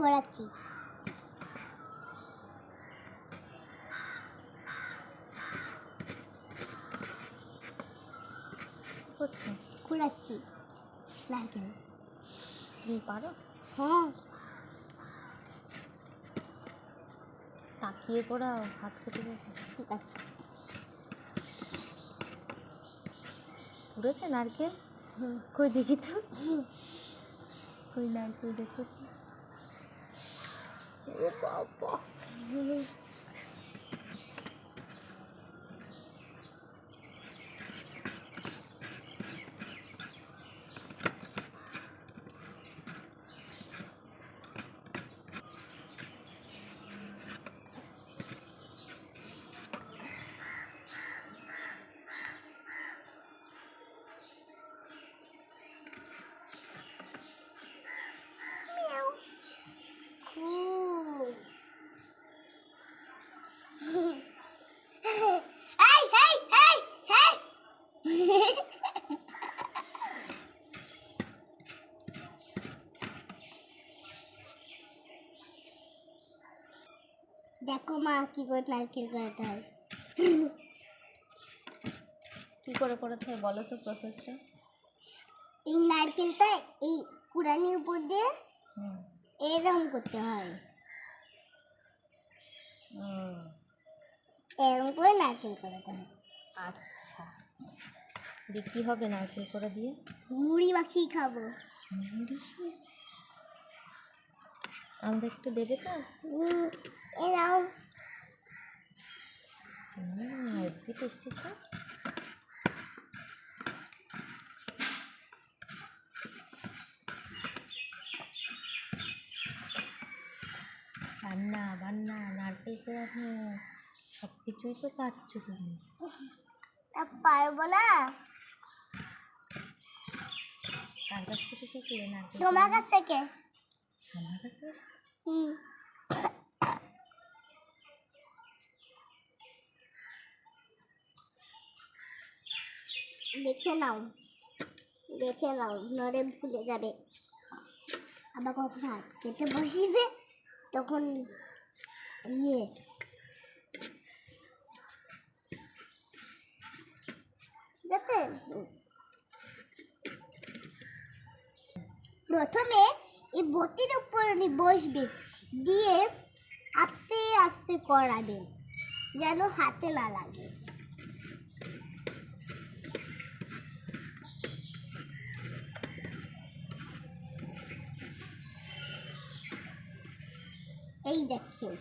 করাচ্ছি। কি করছ কুড়াচ্ছি নারকেল তুমি পারো? হ্যাঁ। তাকিয়ে পড়াও হাত কেটে যাবে ঠিক আছে। পুড়েছে নারকেল? কই দেখি তো। কই নারকেল দেখো তো ও দেখো মা কি করে নারকেল করাতে হয়। কি করে করতে হয় বলো তো প্রসেসটা এই নারকেলটা এই কুড়ানির উপর দিয়ে এরকম করতে হয়। এরকম করে নারকেল করাতে হয়। আচ্ছা। দিয়ে কী হবে নারকেল করে দিয়ে? মুড়ি মাখিয়ে খাব। আমাদের একটু দেবে তো? উম, এ নাও। হেভি টেস্টি তো। রান্না বান্না নারকেল পোড়ানো সব কিছুই তো পাচ্ছ তুমি। পারব না। কার কাছ থেকে শিখলে নারকেল তোমার? কাছ থেকে। আমার কাছ থেকে শিখেছো? হুম দেখে নাও দেখে নাও নরে ভুলে যাবে আবার কখন হাত কেটে বসিবে তখন ইয়ে ঠিক আছে প্রথমে এই বটির উপর উনি বসবেন, দিয়ে আস্তে আস্তে করাবেন, যেন হাতে না লাগে। এই দেখেন।